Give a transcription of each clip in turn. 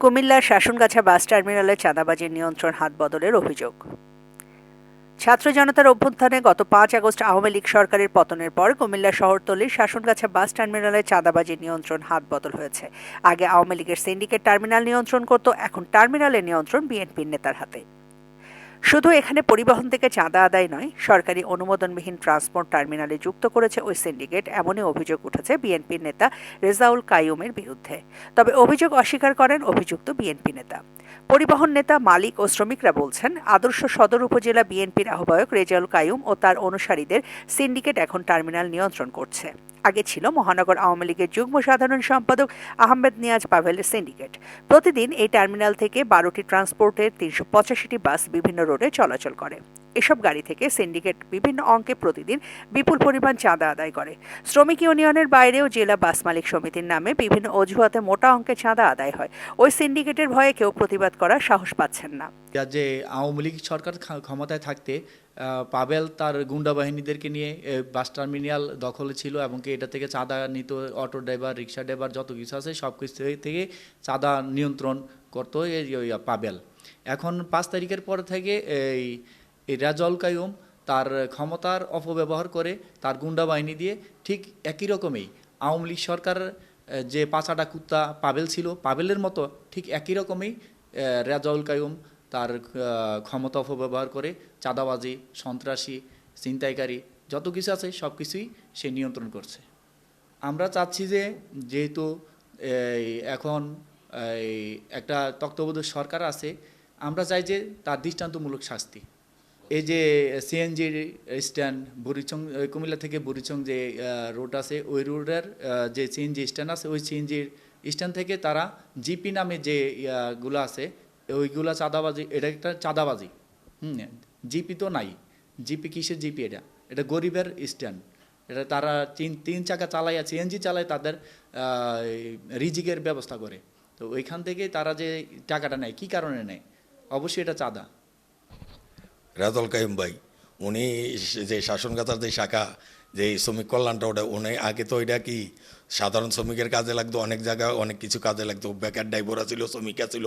কুমিল্লার শাসনগাছা বাস টার্মিনালে চাঁদাবাজির নিয়ন্ত্রণ হাত বদলের অভিযোগ। ছাত্র জনতার অভ্যুত্থানে গত পাঁচ আগস্ট আওয়ামী লীগ সরকারের পতনের পর কুমিল্লা শহরতলির শাসনগাছা বাস টার্মিনালে চাঁদাবাজির নিয়ন্ত্রণ হাত বদল হয়েছে। আগে আওয়ামী লীগের সিন্ডিকেট টার্মিনাল নিয়ন্ত্রণ করত, এখন টার্মিনালের নিয়ন্ত্রণ বিএনপির নেতার হাতে। শুধু এখানে পরিবহন থেকে চাঁদা আদায় নয়, সরকারি অনুমোদনবিহীন ট্রান্সপোর্ট টার্মিনালে যুক্ত করেছে ওই সিন্ডিকেট, এমনই অভিযোগ উঠেছে বিএনপির নেতা রেজাউল কাইয়ুমের বিরুদ্ধে। তবে অভিযোগ অস্বীকার করেন অভিযুক্ত বিএনপি নেতা। পরিবহন নেতা মালিক ও শ্রমিকরা বলছেন, আদর্শ সদর উপজেলা বিএনপির আহ্বায়ক রেজাউল কাইয়ুম ও তার অনুসারীদের সিন্ডিকেট এখন টার্মিনাল নিয়ন্ত্রণ করছে। আগে ছিল মহানগর আওয়ামী লীগের যুগ্ম সাধারণ সম্পাদক আহমেদ নিয়াজ পাভেলের সিন্ডিকেট। প্রতিদিন এই টার্মিনাল থেকে বারোটি ট্রান্সপোর্টের তিনশো পঁচাশিটি বাস বিভিন্ন রোডে চলাচল করে। এসব গাড়ি থেকে সিন্ডিকেট বিভিন্ন অঙ্কে প্রতিদিন বিপুল পরিমাণ চাঁদা আদায় করে। শ্রমিক ইউনিয়নের বাইরেও জেলা বাস মালিক সমিতির নামে বিভিন্ন অজুহাতে মোটা অঙ্কে চাঁদা আদায় হয়। ওই সিন্ডিকেটের ভয়ে কেউ প্রতিবাদ করার সাহস পাচ্ছেন না। যা আওয়ামী লীগ সরকার ক্ষমতায় থাকতে পাবেল তার গুন্ডা বাহিনীদেরকে নিয়ে বাস টার্মিনাল দখলে ছিল এবং কি এটা থেকে চাঁদা নিত, অটো ড্রাইভার, রিক্সা ড্রাইভার, যত কিছু আছে সব কিছু থেকে চাঁদা নিয়ন্ত্রণ করতো পাবেল। এখন পাঁচ তারিখের পর থেকে এই এই রাজল কায়ুম তার ক্ষমতার অপব্যবহার করে তার গুন্ডা বাহিনী দিয়ে ঠিক একই রকমেই আওয়ামী লীগ সরকার যে পাঁচাটা কুত্তা পাবেল ছিল, পাবেলের মতো ঠিক একই রকমেই রেজাউল কায়ুম তার ক্ষমতা অপব্যবহার করে চাঁদাবাজি, সন্ত্রাসী, ছিনতাইকারী, যত কিছু আছে সব কিছুই সে নিয়ন্ত্রণ করছে। আমরা চাচ্ছি যে যেহেতু এখন একটা তত্ত্বাবধায়ক সরকার আছে, আমরা চাই যে তার দৃষ্টান্তমূলক শাস্তি। এই যে সিএনজির স্ট্যান্ড বুড়িচং কুমিল্লা থেকে বুড়িচং যে রোড আছে, ওই রোডের যে সিএনজি স্ট্যান্ড আছে, ওই সিএনজির স্ট্যান্ড থেকে তারা জিপি নামে যে গুলো আছে, ওইগুলা চাঁদাবাজি, এটা একটা চাঁদাবাজি। হুম জিপি তো নাই। জিপি কিসের জিপি এটা? এটা গরিবের স্ট্যান্ড এটা তারা তিন তিন চাকা চালাইয়া সিএনজি চালায়, তাদের রিজিকের ব্যবস্থা করে। তো ওইখান থেকে তারা যে টাকাটা নেয়, কী কারণে নেয়? অবশ্যই এটা চাঁদা। রাজল কাইম ভাই, উনি যে শাসনকাতার যে শাখা, যে শ্রমিক কল্যাণটা ওটা, উনি আগে তো এটা কি, সাধারণ শ্রমিকের কাজে লাগতো, অনেক জায়গায় অনেক কিছু কাজে লাগতো, বেকার ড্রাইভার ছিল, শ্রমিকা ছিল,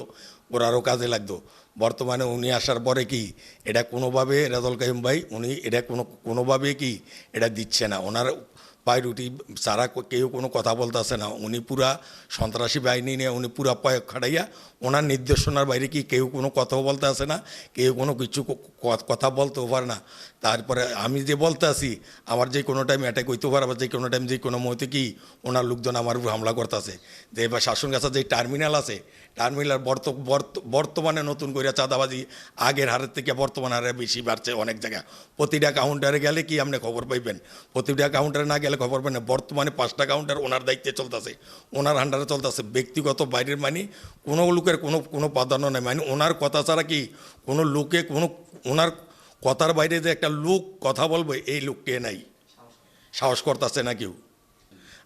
ওরারও কাজে লাগতো। বর্তমানে উনি আসার পরে কি, এটা কোনোভাবে রাজল কাইম ভাই, উনি এটা কোনো, কোনোভাবে কি, এটা দিচ্ছে না। ওনার পায়রুটি সারা কেউ কোনো কথা বলতে বলতেছে না। উনি পুরা সন্ত্রাসী বাহিনী নিয়ে, উনি পুরা পায়ক খাটাইয়া ওনার নির্দেশনার বাইরে কি কেউ কোনো কথা বলতে আসে না, কেউ কোনো কিছু কথা বলতেও পারে না। তারপরে আমি যে বলতে আসি, আমার যে কোনো টাইম অ্যাটাক হইতে পারে, আবার যে কোনো টাইম যে কোনো মুহূর্তে কি ওনার লোকজন আমার উপর হামলা করতেছে যে এবার শাসন গাছা যে টার্মিনাল আছে টার্মিনাল বর্ত বর্ত- বর্তমানে নতুন করে চাঁদাবাজি আগের হারের থেকে বর্তমান হারে বেশি বাড়ছে অনেক জায়গায়। প্রতিটা কাউন্টারে গেলে কি আপনি খবর পাইবেন? প্রতিটা কাউন্টারে না গেলে খবর পাই না। বর্তমানে পাঁচটা কাউন্টার ওনার দায়িত্বে চলতেছে। ওনার আন্ডারে চলতেছে। ব্যক্তিগত বাইরের মানে কোনো লোকের কোনো কোনো প্রাধান্য নেই। মানে ওনার কথা ছাড়া কি কোনো লোকে কোনো, ওনার কথার বাইরে যে একটা লোক কথা বলবে, এই লোককে নাই? সাহস করতেছে না কেউ।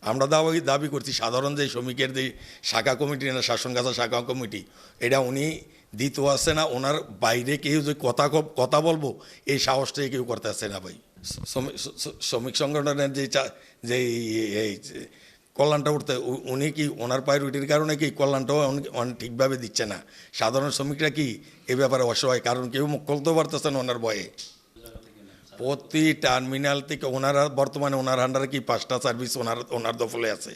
আমরা দাবি দাবি করছি, সাধারণ যে শ্রমিকের যে শাখা কমিটি না শাসনগাছা শাখা কমিটি, এটা উনি দিতে আসছে না। ওনার বাইরে কেউ যে কথা কথা বলব, এই সাহসটাই কেউ করতে আসছে না ভাই। শ্রমিক সংগঠনের যে যে এই- কল্যাণটা উঠতে উনি কি ওনার প্রায়োরিটির কারণে কি কল্যাণটাও ঠিকভাবে দিচ্ছে না? সাধারণ শ্রমিকরা কি এ ব্যাপারে অসহায়? কারণ কেউ মুখ খুলতেও পারতেছে না ওনার বয়ে প্রতি টার্মিনাল থেকে ওনারা, বর্তমানে ওনার আন্ডারে কি পাঁচটা সার্ভিস ওনার ওনার দফলে আছে।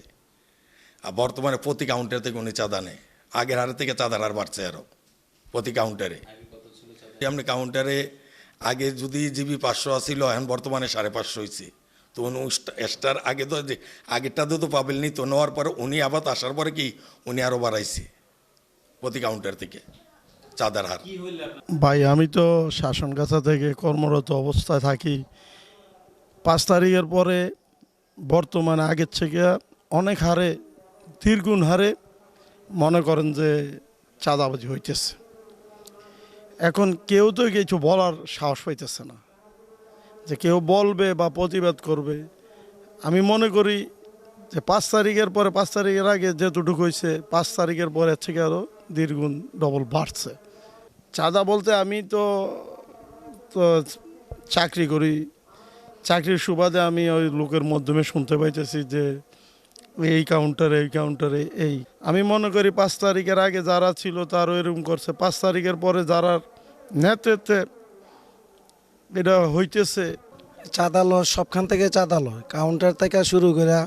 আর বর্তমানে প্রতি কাউন্টার থেকে উনি চাঁদা নেয়। আগের হারের থেকে চাঁদার হার বাড়ছে আরও প্রতি কাউন্টারে আপনি কাউন্টারে আগে যদি জিবি পাঁচশো আসছিল এখন বর্তমানে সাড়ে পাঁচশো হয়েছে তো উনি এক্সট্রার আগে তো যে আগেরটাতে তো পাবেননি তো নেওয়ার পরে উনি আবার আসার পরে কি উনি আরও বাড়াইছে প্রতি কাউন্টার থেকে চাঁদার হার। ভাই আমি তো শাসন শাসনগাছা থেকে কর্মরত অবস্থায় থাকি। পাঁচ তারিখের পরে বর্তমানে আগের থেকে অনেক হারে তিরগুণ হারে মনে করেন যে চাঁদাবাজি হইতেছে। এখন কেউ তো কিছু বলার সাহস পাইতেছে না। যে কেউ বলবে বা প্রতিবাদ করবে। আমি মনে করি যে পাঁচ তারিখের পরে, পাঁচ তারিখের আগে যেতটুকু হয়েছে পাঁচ তারিখের পরে এর থেকে আরও দ্বিগুণ ডবল বাড়ছে। চাঁদা বলতে আমি তো তো চাকরি করি। চাকরির সুবাদে আমি ওই লোকের মাধ্যমে শুনতে পাইতেছি যে এই কাউন্টারে এই কাউন্টারে এই আমি মনে করি পাঁচ তারিখের আগে যারা ছিল তারও এরকম করছে। পাঁচ তারিখের পরে যারা নেতৃত্বে এটা হইতেছে, চাঁদা সবখান থেকে চাঁদা লয়। কাউন্টার থেকে শুরু করে,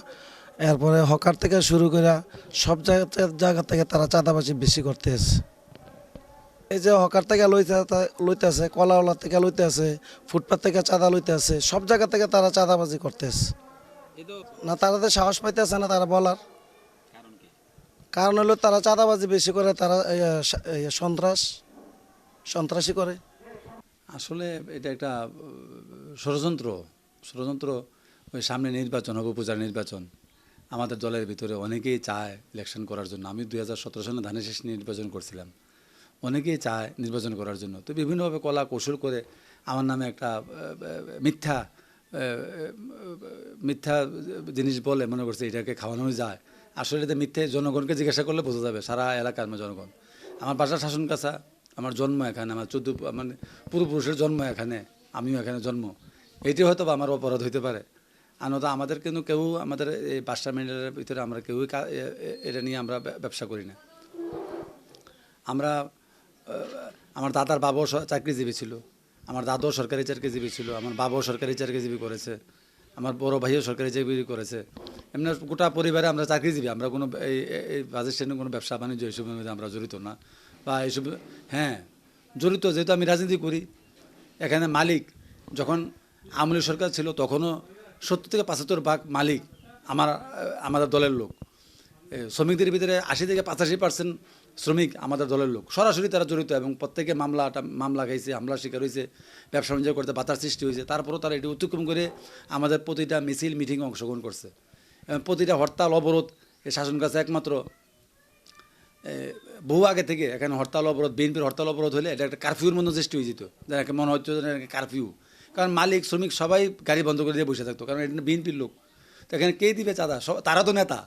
এরপরে হকার থেকে শুরু করে, সব জায়গা জায়গা থেকে তারা চাঁদাবাজি বেশি করতে করতেছে। এই যে হকার থেকে লইতে, লইতেছে, কলাওয়ালা থেকে লইতে লইতেছে ফুটপাথ থেকে চাঁদা লইতে লইতেছে, সব জায়গা থেকে তারা চাঁদাবাজি করতে করতেছে। না তারা তো সাহস পাইতেছে না তারা বলার। কারণ হলো তারা চাঁদাবাজি বেশি করে তারা সন্ত্রাস সন্ত্রাসী করে। আসলে এটা একটা ষড়যন্ত্র ষড়যন্ত্র ওই সামনে নির্বাচন হবে উপজেলা নির্বাচন। আমাদের দলের ভিতরে অনেকেই চায় ইলেকশন করার জন্য। আমি দুই হাজার সতেরো সালে ধানের শেষ নির্বাচন করছিলাম। অনেকেই চায় নির্বাচন করার জন্য। তো বিভিন্নভাবে কলা কৌশল করে আমার নামে একটা মিথ্যা মিথ্যা জিনিস বলে মনে করছে এটাকে খাওয়ানো যায়। আসলে এটা মিথ্যে জনগণকে জিজ্ঞাসা করলে বোঝা যাবে, সারা এলাকার জনগণ। আমার বাসা শাসন কাছা, আমার জন্ম এখানে, আমার চোদ্দ মানে পূর্বপুরুষের জন্ম এখানে, আমিও এখানে জন্ম। এটি হয়তো বা আমার অপরাধ হইতে পারে। আনত আমাদের কিন্তু কেউ, আমাদের এই পাঁচটা মিনিটের ভিতরে আমরা কেউই এটা নিয়ে আমরা ব্যবসা করি না। আমরা আমার দাদার বাবাও চাকরিজীবী ছিল। আমার দাদাও সরকারি চাকরিজীবী ছিল, আমার বাবাও সরকারি চাকরিজীবী করেছে, আমার বড় ভাইও সরকারি চাকরি করেছে। এমনি গোটা পরিবারে আমরা চাকরিজীবী, আমরা কোনো এই এই- শ্রেণির কোনো ব্যবসা বাণিজ্য এইসবের মধ্যে আমরা জড়িত না। বা এইসব হ্যাঁ জড়িত যেহেতু আমি রাজনীতি করি, এখানে মালিক, যখন আমলি সরকার ছিল তখনও সত্তর থেকে পঁচাত্তর ভাগ মালিক আমার আমাদের দলের লোক। শ্রমিকদের ভিতরে আশি থেকে পঁচাশি পার্সেন্ট শ্রমিক আমাদের দলের লোক। সরাসরি তারা জড়িত এবং প্রত্যেকে মামলাটা মামলা খাইছে হামলার শিকার হয়েছে ব্যবসা বাণিজ্য করতে বাতার সৃষ্টি হয়েছে তারপরেও তারা এটি অতিক্রম করে আমাদের প্রতিটা মিছিল, মিটিংয়ে অংশগ্রহণ করছে। এবং প্রতিটা হরতাল, অবরোধ এই শাসন কাছে একমাত্র বহু আগে থেকে এখানে হরতাল, অবরোধ, বিএনপির হরতাল, অবরোধ হলে এটা একটা কারফিউর মধ্যে সৃষ্টি হয়ে যেত। যাকে মনে হচ্ছে কারফিউ কারণ মালিক, শ্রমিক সবাই গাড়ি বন্ধ করে দিয়ে বসে থাকতো, কারণ এটা বিএনপির লোক। তো এখানে কে দিবে চাঁদা? সব তারা তো নেতা।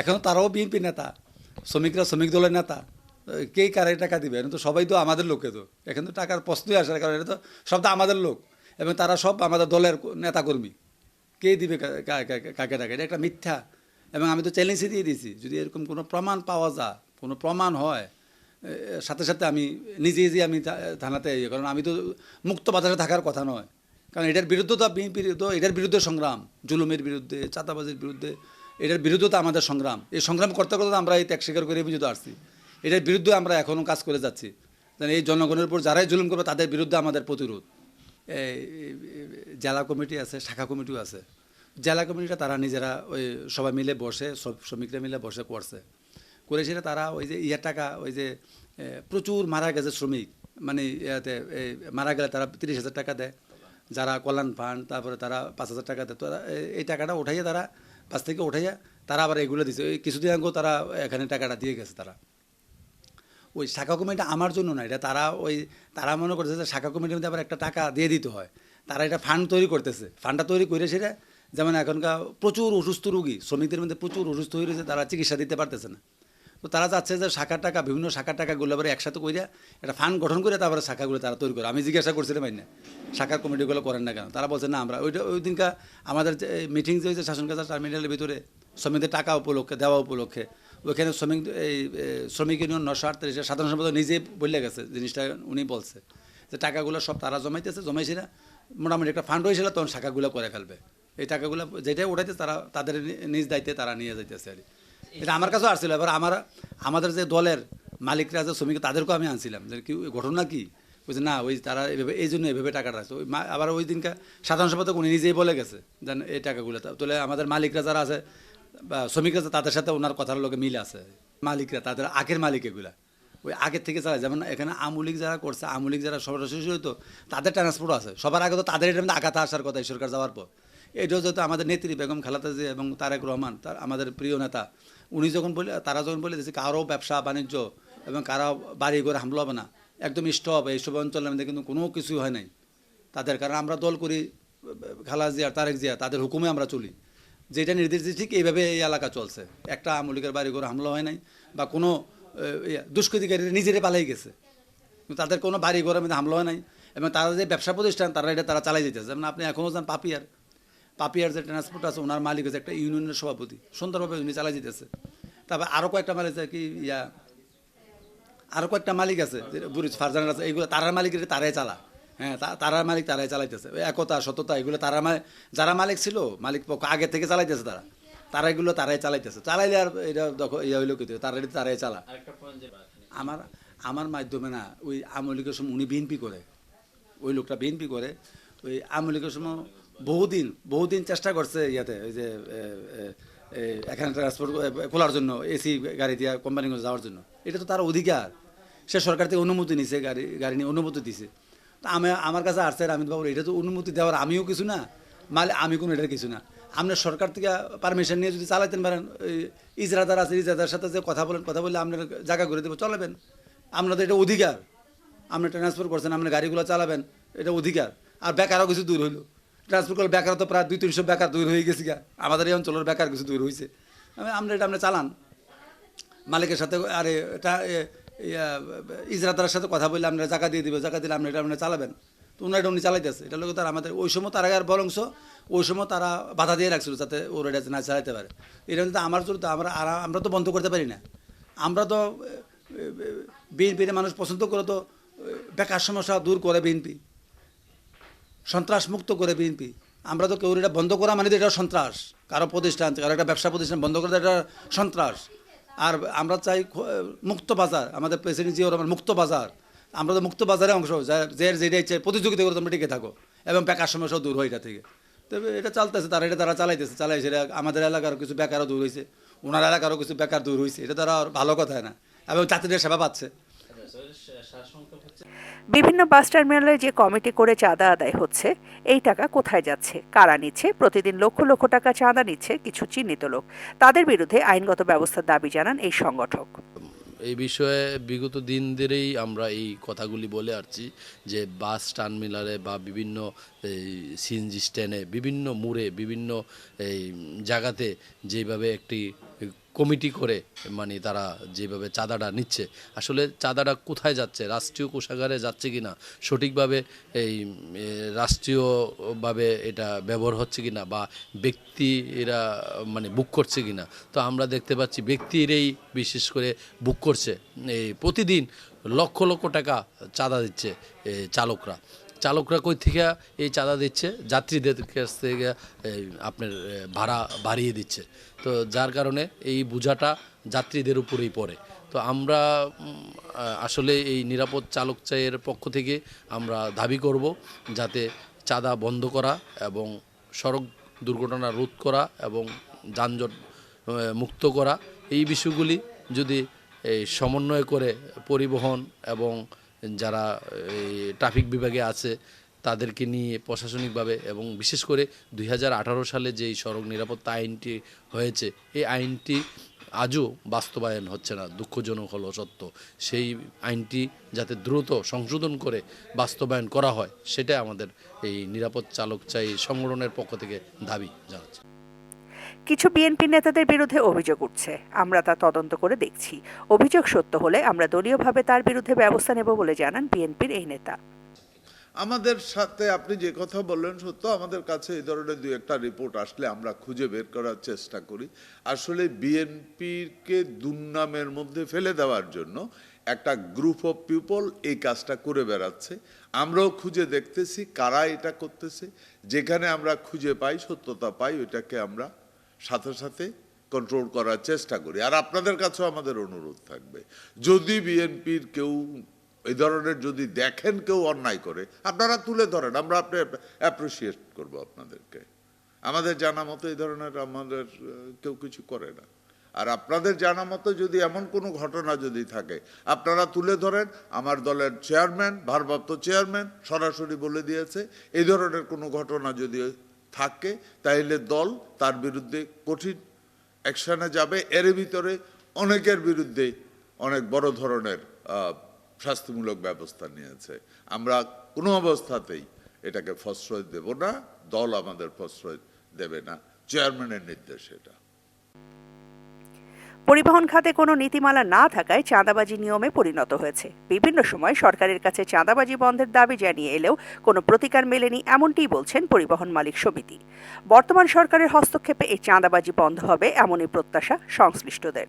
এখন তারাও বিএনপির নেতা। শ্রমিকরা শ্রমিক দলের নেতা। কে কারে টাকা দিবে? তো সবাই তো আমাদের লোকে তো। এখানে তো টাকার প্রশ্নই আসে কারণ এটা তো সব তো আমাদের লোক। এবং তারা সব আমাদের দলের নেতাকর্মী। কে দিবে কাকে টাকা? এটা একটা মিথ্যা। এবং আমি তো চ্যালেঞ্জই দিয়ে দিয়েছি, যদি এরকম কোনো প্রমাণ পাওয়া যায়, কোনো প্রমাণ হয় সাথে সাথে আমি নিজে নিজে আমি থানাতে ইয়ে কারণ আমি তো মুক্ত বাজারে থাকার কথা নয়। কারণ এটার বিরুদ্ধে তো বিএনপির তো এটার বিরুদ্ধে সংগ্রাম, জুলুমের বিরুদ্ধে, চাঁদাবাজির বিরুদ্ধে এটার বিরুদ্ধে তো আমাদের সংগ্রাম। এই সংগ্রাম করতে করতে আমরা এই ত্যাগ স্বীকার করে বুঝতে আসছি। এটার বিরুদ্ধে আমরা এখনও কাজ করে যাচ্ছি। এই জনগণের উপর যারাই জুলুম করবে, তাদের বিরুদ্ধে আমাদের প্রতিরোধ। জেলা কমিটি আছে, শাখা কমিটিও আছে। জেলা কমিটিটা তারা নিজেরা ওই সবাই মিলে বসে, সব শ্রমিকরা মিলে বসে করছে। করে সেটা তারা ওই যে ইয়ের টাকা, ওই যে প্রচুর মারা গেছে শ্রমিক। মানে ইয়াতে মারা গেলে তারা তিরিশ হাজার টাকা দেয়। যারা কল্যাণ ফান্ড, তারপরে তারা পাঁচ হাজার টাকা দেয়। তারা এই টাকাটা উঠাইয়ে তারা পাঁচ থেকে উঠে যায় তারা আবার এগুলো দিছে। কিছুদিন আগেও তারা এখানে টাকাটা দিয়ে গেছে তারা। ওই শাখা কমিটি আমার জন্য না, এটা তারা ওই তারা মনে করছে যে শাখা কমিটির মধ্যে আবার একটা টাকা দিয়ে দিতে হয়। তারা এটা ফান্ড তৈরি করতেছে। ফান্ডটা তৈরি করে সেটা যেমন এখনকার প্রচুর অসুস্থ রুগী, শ্রমিকদের মধ্যে প্রচুর অসুস্থ হয়ে রয়েছে, তারা চিকিৎসা দিতে পারতেছে না। তো তারা চাচ্ছে যে শাখার টাকা, বিভিন্ন শাখার টাকাগুলো আবার একসাথে কইরা একটা ফান্ড গঠন করে তারপরে শাখাগুলো তারা তৈরি করে। আমি জিজ্ঞাসা করছিলাম না শাখার কমিটিগুলো করেন না কেন? তারা বলছে, না, আমরা ওইটা ওই দিনকার আমাদের যে মিটিং যে হয়েছে শাসন টার্মিনালের ভিতরে, শ্রমিকদের টাকা উপলক্ষে, দেওয়া উপলক্ষে, ওইখানে শ্রমিক, এই শ্রমিক ইউনিয়ন নশো আটত্রিশে সাধারণ সম্পাদক নিজে বলে গেছে, জিনিসটা উনি বলছে, যে টাকাগুলো সব তারা জমাইতেছে, জমাইছে না, মোটামুটি একটা ফান্ড হয়েছিল তখন শাখাগুলো করে ফেলবে। এই টাকাগুলো যেটাই উঠাইতে তারা, তাদের নিজ দায়িত্বে তারা নিয়ে যাইতেছে আর। এটা আমার কাছেও আসছিল। এবার আমার, আমাদের যে দলের মালিকরা, যে শ্রমিক, তাদেরকেও আমি আনছিলাম। যে কি ঘটনা কি? বলছে, না, ওই তারা এভাবে, এই জন্য এভাবে টাকাটা আছে ওই আবার ওই দিনকে সাধারণ সম্পাদক উনি নিজেই বলে গেছে যেন এই টাকাগুলো তাহলে আমাদের মালিকরা যারা আছে, বা শ্রমিকরা তাদের সাথে ওনার কথার লোকে মিল আছে। মালিকরা, তাদের আগের মালিক এগুলা। ওই আগের থেকে যারা যেমন এখানে আমুলিক যারা করছে, আমুলিক যারা সরাসরি হতো তাদের ট্রান্সপোর্ট আছে। সবার আগে তো তাদের এটা আঘাত আসার কথা সরকার যাওয়ার পর। এটাও যেহেতু আমাদের নেত্রী বেগম খালাতা জি এবং তারেক রহমান, তার আমাদের প্রিয় নেতা উনি যখন বলে তারা যখন বলে দিয়েছে কারও ব্যবসা বাণিজ্য এবং কারও বাড়ি ঘরে হামলা হবে না একদম স্টপ এইসব অঞ্চলের মধ্যে কিন্তু কোনো কিছুই হয় নাই। তাদের কারণ আমরা দল করি খালা জিয়া তারেক জিয়া তাদের হুকুমে আমরা চলি। যেটা নির্দেশ দিচ্ছে ঠিক এইভাবে এই এলাকা চলছে। একটা আমলিকের বাড়ি ঘরে হামলা হয় নাই বা কোনো আহ, দুষ্কৃতিকারীরা নিজেরে পালাই গেছে। তাদের কোনো বাড়ি ঘরের মধ্যে হামলা হয় নাই এবং তারা যে ব্যবসা প্রতিষ্ঠান তারা এটা তারা চালাই যেতেছে যেমন আপনি এখনও যান পাপিয়ার। পাপিয়ার যে ট্রান্সপোর্ট আছে ওনার মালিক হচ্ছে একটা ইউনিয়নের সভাপতি। সুন্দরভাবে উনি চালাই যেতেছে তারপর আরও কয়েকটা মালিক আছে কি ইয়া আরও কয়েকটা মালিক আছে বুড়ি ফারজানের আছে এইগুলো তারার মালিকের তারাই চালা। হ্যাঁ তারার মালিক তারাই চালাইতেছে। একতা সততা এগুলো তারা যারা মালিক ছিল মালিক পক্ষ আগে থেকে চালাইতেছে তারা। তারা এগুলো তারাই চালাইতেছে। চালাইলে আর এটা ইয়া হইল কিন্তু তারা এটা তারাই চালা। আমার আমার মাধ্যমে না ওই আমলিকের সময় উনি বিএনপি করে। ওই লোকটা বিএনপি করে ওই আমলিকের সময় বহুদিন বহুদিন চেষ্টা করছে ইয়াতে ওই যে এখানে ট্রান্সপোর্ট খোলার জন্য, এসি গাড়ি দিয়ে কোম্পানিগঞ্জ যাওয়ার জন্য। এটা তো তার অধিকার। সে সরকার থেকে অনুমতি নিছে, গাড়ি গাড়ি নিয়ে অনুমতি দিছে। তা আমি, আমার কাছে আসছে আমিন বাবু, এটা তো অনুমতি দেওয়ার আমিও কিছু না, মালে আমি কোনো এটার কিছু না। আপনার সরকার থেকে পারমিশন নিয়ে যদি চালাতেন পারেন ইজরাদার আছে ইজরাদার সাথে যে কথা বলেন, কথা বললে আপনার জায়গা করে দেবো, চলাবেন। আপনাদের এটা অধিকার। আপনি ট্রান্সফার করছেন আপনার গাড়িগুলো চালাবেন, এটা অধিকার। আর বেকারও কিছু দূর হইল। ট্রান্সফার করলে বেকার তো প্রায় দুই, তিনশো বেকার দূর হয়ে গেছে গা আমাদের এই অঞ্চলের বেকার কিছু দূর হয়েছে আমি আমরা এটা আপনি চালান। মালিকের সাথে আরে এটা ইজরাদারের সাথে কথা বললে আপনারা জায়গা দিয়ে দিবে জায়গা দিলে আপনি এটা আপনি চালাবেন। তো ওনারা এটা উনি চালাইতেছে। এটা লোক তার আমাদের ওই সময় তার আর বরংস ওই সময় তারা বাধা দিয়ে রাখছিল যাতে ওর এটা না চালাইতে পারে। এটা কিন্তু আমার জন্য তো আমরা আমরা তো বন্ধ করতে পারি না। আমরা তো বিএনপির মানুষ পছন্দ করে তো বেকার সমস্যা দূর করে বিএনপি। সন্ত্রাস মুক্ত করে বিএনপি। আমরা তো কেউ এটা বন্ধ করা মানে এটা সন্ত্রাস। কারও প্রতিষ্ঠান কারও একটা ব্যবসা প্রতিষ্ঠান বন্ধ করে এটা সন্ত্রাস। আর আমরা চাই মুক্ত বাজার। আমাদের প্রেসিডেন্ট জিওর আমার মুক্ত বাজার। আমরা তো মুক্ত বাজারে অংশ যে যেটা ইচ্ছে প্রতিযোগিতা করে তোমরা টিকে থাকো। এবং বেকার সমস্যাও দূর হয় এটা থেকে। তবে এটা চলতেছে, তারা এটা তারা চালাইতেছে। চালাইছে এটা আমাদের এলাকারও কিছু বেকারও দূর হয়েছে ওনার এলাকারও কিছু বেকার দূর হয়েছে এটা তারা ভালো কথা না। এবং যাত্রীদের সেবা পাচ্ছে। বিভিন্ন বাস টার্মিনালে যে কমিটি করে চাঁদা আদায় হচ্ছে, এই টাকা কোথায় যাচ্ছে? কারা নিচ্ছে? প্রতিদিন লক্ষ লক্ষ টাকা চাঁদা নিচ্ছে কিছু চিহ্নিত লোক। তাদের বিরুদ্ধে আইনগত ব্যবস্থার দাবি জানান এই সংগঠক। এই বিষয়ে বিগত দিন ধরেই আমরা এই কথাগুলি বলে আসছি যে বাস টার্মিনালে বা বিভিন্ন সিএনজি স্ট্যান্ডে, বিভিন্ন মোড়ে, বিভিন্ন এই জায়গাতে যেভাবে একটি কমিটি করে মানে তারা যেভাবে চাঁদাটা নিচ্ছে। আসলে চাঁদাটা কোথায় যাচ্ছে? রাষ্ট্রীয় কোষাগারে যাচ্ছে কি না সঠিকভাবে এই রাষ্ট্রীয়ভাবে এটা ব্যবহার হচ্ছে কি না বা ব্যক্তিরা মানে বুক করছে কি না তো আমরা দেখতে পাচ্ছি ব্যক্তিরাই বিশেষ করে বুক করছে। এই, প্রতিদিন লক্ষ লক্ষ টাকা চাঁদা দিচ্ছে চালকরা। চালকরা কই থেকে এই চাঁদা দিচ্ছে? যাত্রীদের কাছ থেকে আপনার ভাড়া বাড়িয়ে দিচ্ছে। তো যার কারণে এই বোঝাটা যাত্রীদের উপরেই পড়ে। তো আমরা আসলে এই নিরাপদ চালক চায়ের পক্ষ থেকে আমরা দাবি করব যাতে চাঁদা বন্ধ করা এবং সড়ক দুর্ঘটনা রোধ করা এবং যানজট মুক্ত করা, এই বিষয়গুলি যদি সমন্বয় করে পরিবহন এবং যারা ট্রাফিক বিভাগে আছে, তাদেরকে নিয়ে প্রশাসনিকভাবে এবং বিশেষ করে দুই হাজার আঠারো সালে যে এই সড়ক নিরাপত্তা আইনটি হয়েছে, এই আইনটি আজও বাস্তবায়ন হচ্ছে না, দুঃখজনক হলো সত্য। সেই আইনটি যাতে দ্রুত সংশোধন করে বাস্তবায়ন করা হয় সেটা আমাদের এই নিরাপদ চালক চাই সংগঠনের পক্ষ থেকে দাবি জানাচ্ছি। কিছু বিএনপি নেতাদের বিরুদ্ধে অভিযোগ উঠছে। আমরা তা তদন্ত করে দেখছি। অভিযোগ সত্য হলে আমরা দলীয়ভাবে তার বিরুদ্ধে ব্যবস্থা নেব বলে জানান বিএনপির এই নেতা। আমাদের সাথে আপনি যে কথা বললেন, সত্য আমাদের কাছে এই ধরনের দু একটা রিপোর্ট আসলে আমরা খুঁজে বের করার চেষ্টা করি। আসলে বিএনপিকে দুর্নামের মধ্যে ফেলে দেওয়ার জন্য একটা গ্রুপ অফ পিপল এই কাজটা করে বেড়াচ্ছে। আমরাও খুঁজে দেখতেছি কারা এটা করতেছে। যেখানে আমরা খুঁজে পাই, সত্যতা পাই, ওইটাকে আমরা সাথে সাথে কন্ট্রোল করার চেষ্টা করি। আর আপনাদের কাছেও আমাদের অনুরোধ থাকবে। যদি বিএনপির কেউ এই ধরনের যদি দেখেন কেউ অন্যায় করে, আপনারা তুলে ধরেন, আমরা আপনি অ্যাপ্রিসিয়েট করব আপনাদেরকে। আমাদের জানা মতো এই ধরনের আমাদের কেউ কিছু করে না। আর আপনাদের জানা মতো যদি এমন কোনো ঘটনা যদি থাকে, আপনারা তুলে ধরেন, আমার দলের চেয়ারম্যান ভারপ্রাপ্ত চেয়ারম্যান সরাসরি বলে দিয়েছে, এই ধরনের কোনো ঘটনা যদি থাকে, তাইলে দল তার বিরুদ্ধে কঠিন অ্যাকশানে যাবে। এর ভিতরে অনেকের বিরুদ্ধে অনেক বড় ধরনের শাস্তিমূলক ব্যবস্থা নিয়েছে। আমরা কোনো অবস্থাতেই এটাকে প্রশ্রয় দেব না, দল আমাদের প্রশ্রয় দেবে না। চেয়ারম্যানের নির্দেশ এটা। পরিবহন খাতে কোনো নীতিমালা না থাকায় চাঁদাবাজি নিয়মে পরিণত হয়েছে। বিভিন্ন সময় সরকারের কাছে চাঁদাবাজি বন্ধের দাবি জানিয়ে এলেও কোনো প্রতিকার মেলেনি এমনটিই বলছেন পরিবহন মালিক সমিতি। বর্তমান সরকারের হস্তক্ষেপে এই চাঁদাবাজি বন্ধ হবে এমনই প্রত্যাশা সংশ্লিষ্টদের।